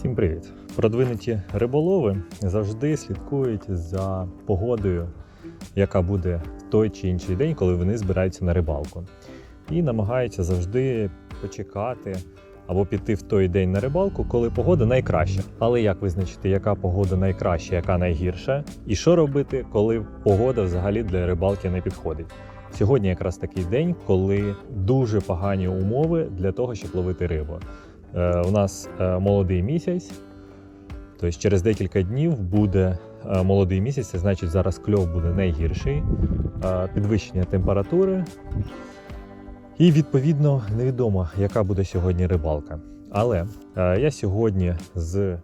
Всім привіт! Продвинуті риболови завжди слідкують за погодою, яка буде в той чи інший день, коли вони збираються на рибалку. І намагаються завжди почекати або піти в той день на рибалку, коли погода найкраща. Але як визначити, яка погода найкраща, яка найгірша, і що робити, коли погода взагалі для рибалки не підходить? Сьогодні якраз такий день, коли дуже погані умови для того, щоб ловити рибу. Е, у нас е, молодий місяць, тобто через декілька днів буде е, молодий місяць, це значить зараз кльов буде найгірший, підвищення температури. І відповідно невідомо, яка буде сьогодні рибалка. Але я сьогодні з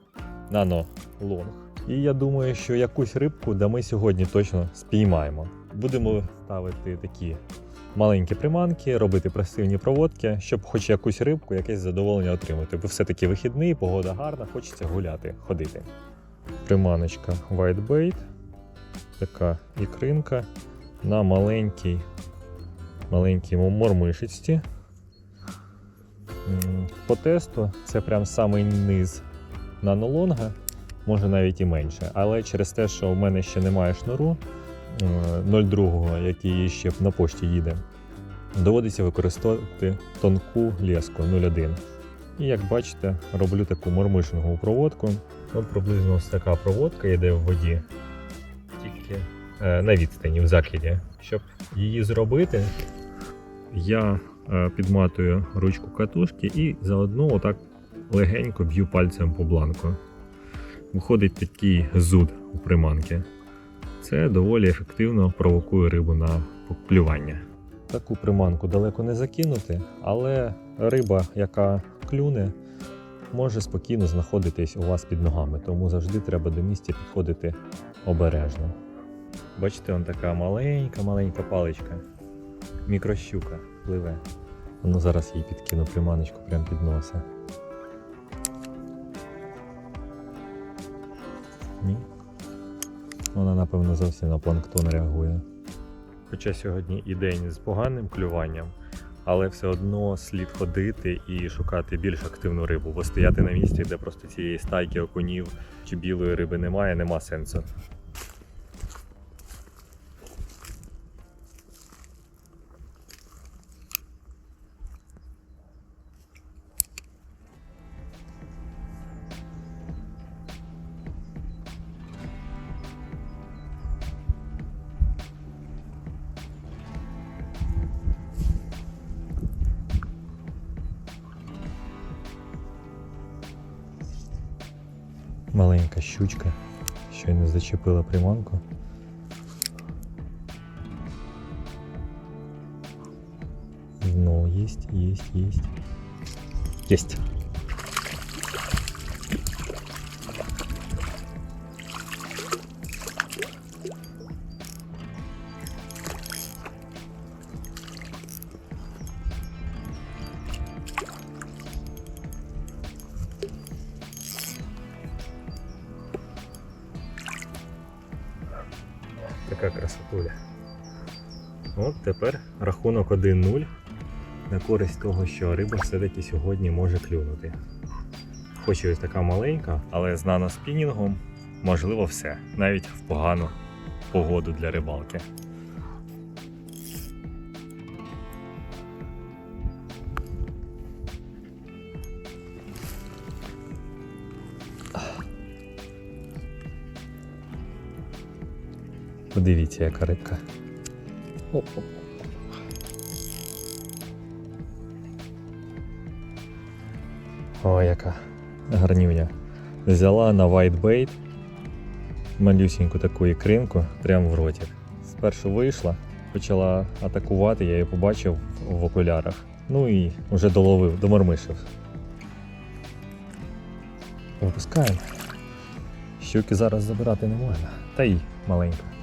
Nano Long. І я думаю, що якусь рибку да ми сьогодні точно спіймаємо. Будемо ставити такі маленькі приманки, робити пресивні проводки, щоб хоч якусь рибку, якесь задоволення отримати. Бо все-таки вихідний, погода гарна, хочеться гуляти, ходити. Приманочка White Bait, така ікринка на маленькій, маленькій мормишечці. По тесту це прям самий низ нанолонга, може навіть і менше. Але через те, що в мене ще немає шнуру, е, 0,2, який ще на пошті їде, доводиться використовувати тонку леску 0,1. І як бачите, роблю таку мормишингову проводку. От приблизно ось така проводка йде в воді, тільки е, на відстані, в закиді. Щоб її зробити, я е, підматую ручку катушки і заодно отак легенько б'ю пальцем по бланку. Виходить такий зуд у приманки. Це доволі ефективно провокує рибу на поклювання. Таку приманку далеко не закинути, але риба, яка клюне, може спокійно знаходитись у вас під ногами, тому завжди треба до місця підходити обережно. Бачите, он така маленька-маленька паличка, мікрощука пливе. Ну зараз їй підкину приманочку прямо під носа. Ні. Вона, напевно, зовсім на планктон реагує. Хоча сьогодні і день з поганим клюванням, але все одно слід ходити і шукати більш активну рибу, бо стояти на місці, де просто цієї стайки окунів чи білої риби немає, нема сенсу. Зачепила приманку. Но есть, есть, есть. Есть. Красотуля. От тепер рахунок 1-0 на користь того, що риба все-таки сьогодні може клюнути. Хоч і ось така маленька, але з наноспінінгом можливо все, навіть в погану погоду для рибалки. Подивіться, яка рибка. О, яка гарнюня. Взяла на whitebait малюсіньку таку ікринку прямо в ротик. Спершу вийшла, почала атакувати, я її побачив в окулярах. Ну і вже доловив, домормишив. Випускаємо. Щуки зараз забирати не можна. Та й маленька.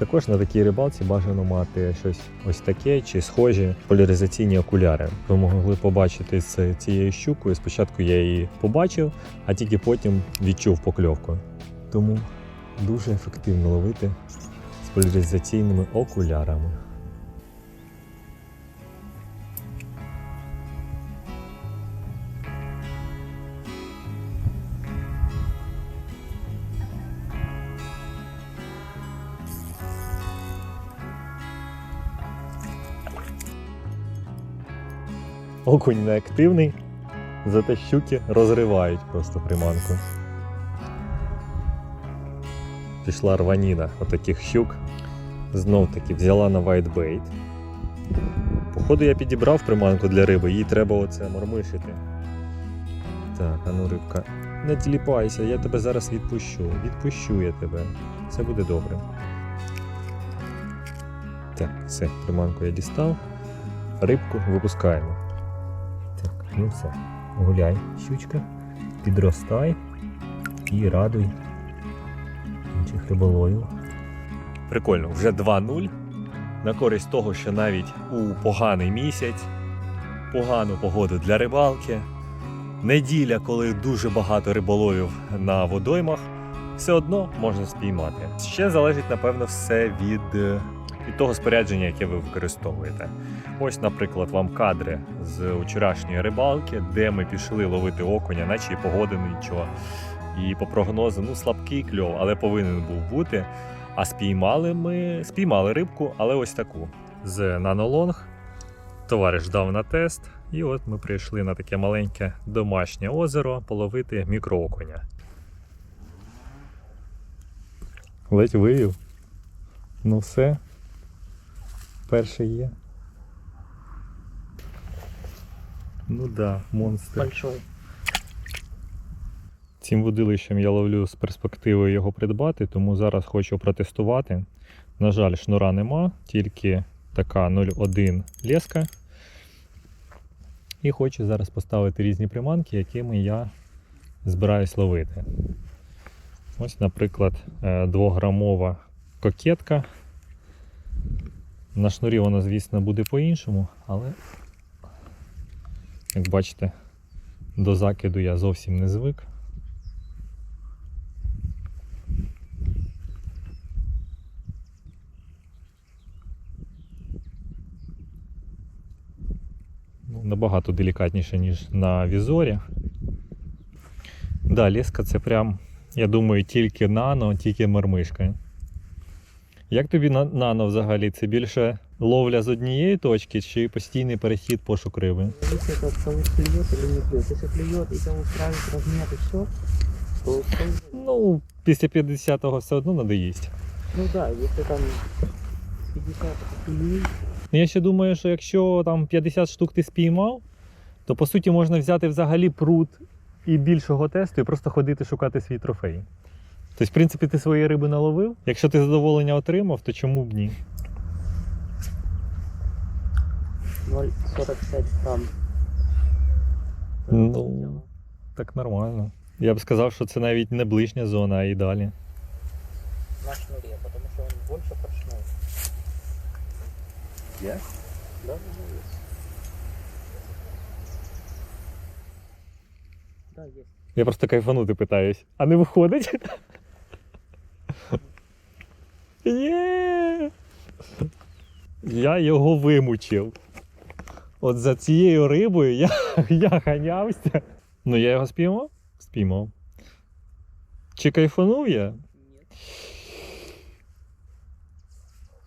Також на такій рибалці бажано мати щось ось таке чи схожі поляризаційні окуляри. Ви могли побачити з цією щукою. Спочатку я її побачив, а тільки потім відчув покльовку. Тому дуже ефективно ловити з поляризаційними окулярами. Окунь не активний, зате щуки розривають просто приманку. Пішла рваніна отаких щук. Знов таки взяла на whitebait. Походу я підібрав приманку для риби, їй треба оце мормишити. Так, а ну рибка, не тіліпайся, я тебе зараз відпущу. Відпущу я тебе. Все буде добре. Так, все, приманку я дістав. Рибку випускаємо. Ну все. Гуляй, щучка, підростай і радуй інших риболовів. Прикольно, вже 2-0. На користь того, що навіть у поганий місяць, погану погоду для рибалки, неділя, коли дуже багато риболовів на водоймах, все одно можна спіймати. Ще залежить, напевно, все від, е, від того спорядження, яке ви використовуєте. Ось, наприклад, вам кадри з вчорашньої рибалки, де ми пішли ловити окуня, наче і погоди нічого. І по прогнозу, ну, слабкий кльов, але повинен був бути. А спіймали ми спіймали рибку, але ось таку з нанолонг. Товариш дав на тест, і от ми прийшли на таке маленьке домашнє озеро половити мікроокуня. Ледь вивів. Ну все. Перший є. Ну да, монстр. Большой. Цим водилищем я ловлю з перспективою його придбати, тому зараз хочу протестувати. На жаль, шнура нема, тільки така 0,1 леска. І хочу зараз поставити різні приманки, якими я збираюсь ловити. Ось, наприклад, 2-грамова кокетка. На шнурі вона, звісно, буде по-іншому, але, як бачите, до закиду я зовсім не звик. Ну, набагато делікатніше, ніж на візорі. Да, леска це прям, я думаю, тільки нано, тільки мармишка. Як тобі на- нано взагалі? Це більше ловля з однієї точки чи постійний перехід пошук риби? Если этот кого клюет или не клюет. Если клюет и тебя устраивает размер и все, то. Ну, після 50-го все одно надоїсть. Ну да, если там с 50 клюет, Ну, Я ще думаю, що якщо там 50 штук ти спіймав, то по суті можна взяти взагалі пруд і більшого тесту і просто ходити шукати свій трофей. Тобто, в принципі, ти свої риби наловив. Якщо ти задоволення отримав, то чому б ні? 0,45 грамм. Ну. Так нормально. Я б сказав, що це навіть не ближня зона, а і далі. На шнуре, потому что он больше под шнур. Є? Да, да, да, есть. Да, есть. Я просто кайфанути питаюсь. А не виходить? Є! Я його вимучив. От за цією рибою я, я ганявся. Ну я його спіймав? Спіймав. Чи кайфанув я? Нет.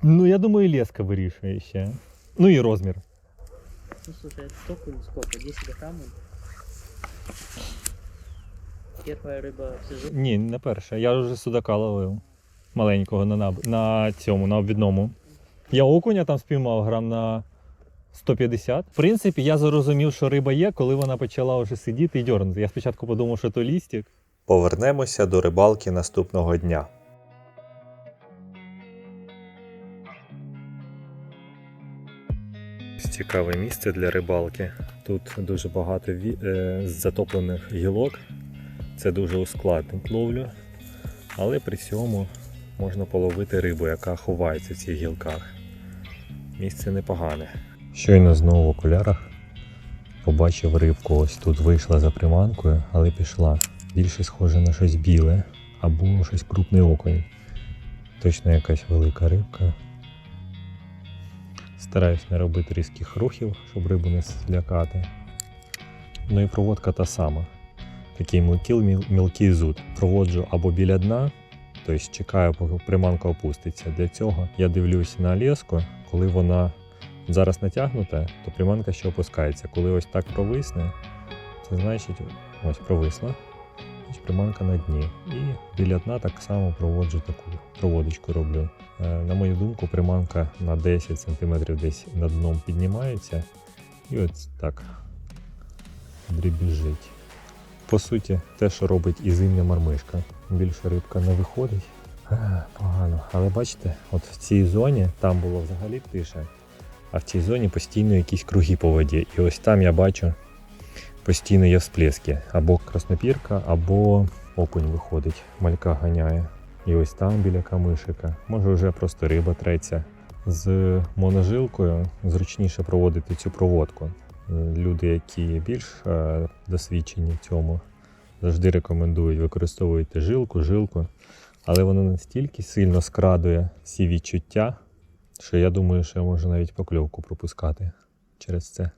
Ну, я думаю, леска вирішує ще. Ну і розмір. Ну слушай, это столько сколько? 10 грамм? он? Первая рыба в сезоне. Ні, не перше. Я вже судака ловив. Маленького на, наб... на цьому, на обвідному. Я окуня там спіймав грам на 150. В принципі, я зрозумів, що риба є, коли вона почала вже сидіти і дьорнути. Я спочатку подумав, що то лістик. Повернемося до рибалки наступного дня. Цікаве місце для рибалки. Тут дуже багато ві- е, затоплених гілок. Це дуже ускладнить ловлю, але при цьому можна половити рибу, яка ховається в цих гілках. Місце непогане. Щойно знову в окулярах побачив рибку. Ось тут вийшла за приманкою, але пішла. Більше схоже на щось біле або щось крупний окунь. Точно якась велика рибка. Стараюсь не робити різких рухів, щоб рибу не злякати. Ну і проводка та сама. Такий мілкий, мілкий зуд. Проводжу або біля дна, тобто чекаю, поки приманка опуститься. Для цього я дивлюся на леску, коли вона зараз натягнута, то приманка ще опускається. Коли ось так провисне, це значить ось провисла. Приманка на дні. І біля дна так само проводжу таку проводочку роблю. Е, На мою думку, приманка на 10 см десь над дном піднімається. І ось так дрібіжить. По суті, те, що робить і зимня мармишка. Більше рибка не виходить. Погано. Але бачите, от в цій зоні там було взагалі тише, а в цій зоні постійно якісь круги по воді. І ось там я бачу постійно є всплески. Або краснопірка, або окунь виходить, малька ганяє. І ось там біля камишика. Може вже просто риба треться. З моножилкою зручніше проводити цю проводку. Е, Люди, які більш е, досвідчені в цьому, завжди рекомендують використовуйте жилку, жилку. Але воно настільки сильно скрадує всі відчуття, що я думаю, що я можу навіть покльовку пропускати через це.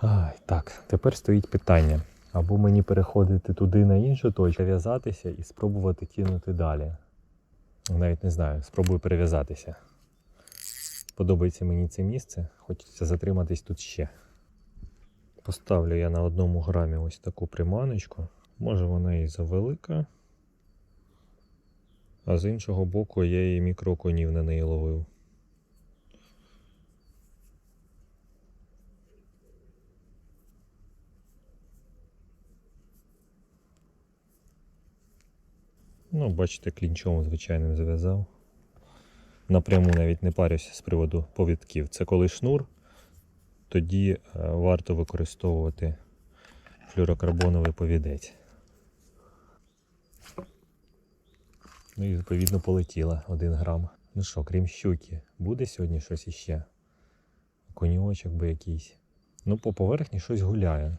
Ай, так, тепер стоїть питання. Або мені переходити туди на іншу точку, в'язатися і спробувати кинути далі. Навіть не знаю, спробую перев'язатися. Подобається мені це місце, хочеться затриматись тут ще. Поставлю я на одному грамі ось таку приманочку. Може вона і завелика. А з іншого боку я і мікроконів на неї ловив. Ну, бачите, клінчом звичайним зав'язав. Напряму навіть не парюся з приводу повідків. Це коли шнур, тоді е, варто використовувати флюрокарбоновий повідець. Ну і відповідно полетіла 1 грам. Ну що, крім щуки, буде сьогодні щось іще? Коньочок би якийсь. Ну, по поверхні щось гуляє.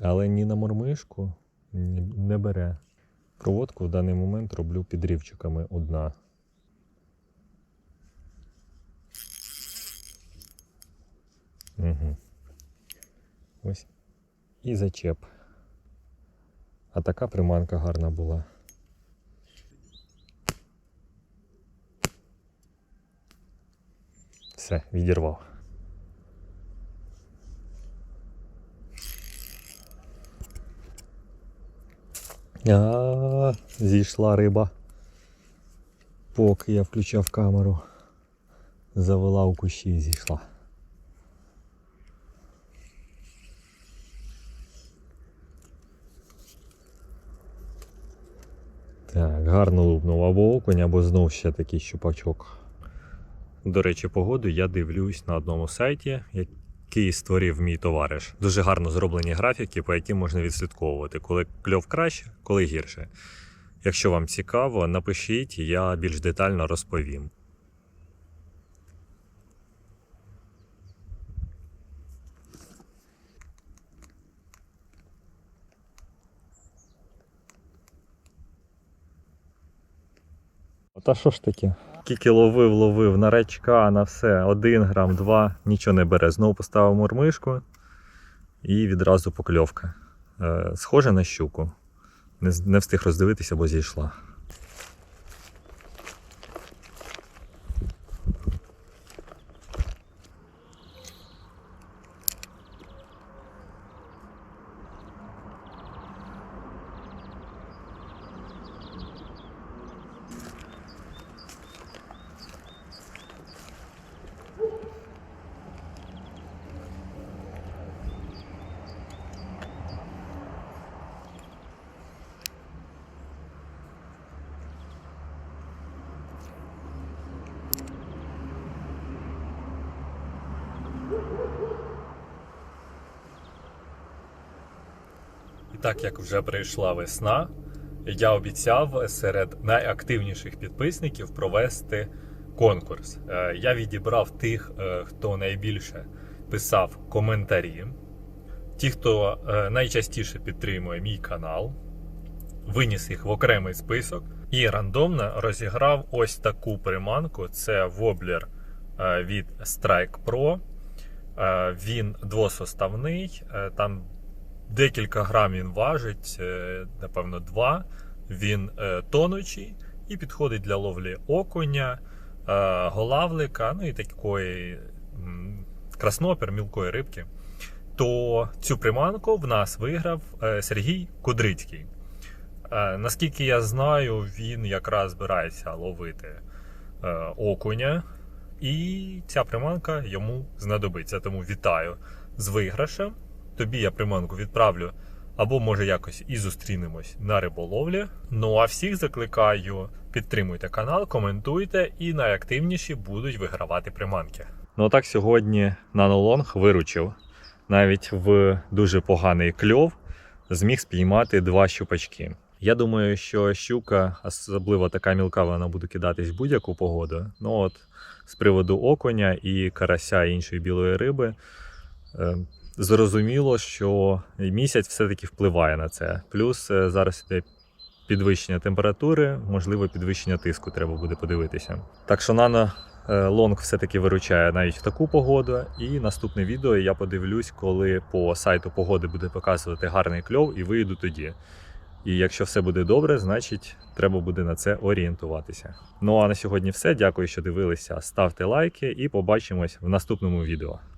Але ні на мормишку не бере. Проводку в даний момент роблю підрівчиками у Угу. Ось. І зачеп. А така приманка гарна була. Все, відірвав. А, зійшла риба. Поки я включав камеру. Завела у кущі і зійшла. Так, гарно лупнув або окунь, або знов ще такий щупачок. До речі, погоду я дивлюсь на одному сайті, який створив мій товариш. Дуже гарно зроблені графіки, по яким можна відслідковувати, коли кльов краще, коли гірше. Якщо вам цікаво, напишіть, я більш детально розповім. Та що ж таке? Скільки ловив, ловив на речка, на все, один грам, два, нічого не бере. Знову поставив мормишку і відразу покльовка. Е, схоже на щуку. Не встиг роздивитися, бо зійшла. І так як вже прийшла весна, я обіцяв серед найактивніших підписників провести конкурс. Е, Я відібрав тих, е, хто найбільше писав коментарі, ті, хто е, найчастіше підтримує мій канал, виніс їх в окремий список і рандомно розіграв ось таку приманку. Це воблер від Strike Pro. Е, Він двосоставний, е, там декілька грам він важить, е, напевно, два. Він тонучий і підходить для ловлі окуня, голавлика, ну і такої краснопер, мілкої рибки, то цю приманку в нас виграв Сергій Кудрицький. Наскільки я знаю, він якраз збирається ловити окуня, і ця приманка йому знадобиться. Тому вітаю з виграшем. Тобі я приманку відправлю, або може якось і зустрінемось на риболовлі. Ну а всіх закликаю, підтримуйте канал, коментуйте, і найактивніші будуть вигравати приманки. Ну так сьогодні нанолонг виручив. Навіть в дуже поганий кльов зміг спіймати два щупачки. Я думаю, що щука, особливо така мілка, вона буде кидатись в будь-яку погоду. Ну от з приводу окуня і карася і іншої білої риби. е, Зрозуміло, що місяць все-таки впливає на це. Плюс е, зараз іде підвищення температури, можливо, підвищення тиску треба буде подивитися. Так що нано е, лонг все-таки виручає навіть в таку погоду. І наступне відео я подивлюсь, коли по сайту погоди буде показувати гарний кльов і вийду тоді. І якщо все буде добре, значить треба буде на це орієнтуватися. Ну а на сьогодні все. Дякую, що дивилися. Ставте лайки і побачимось в наступному відео.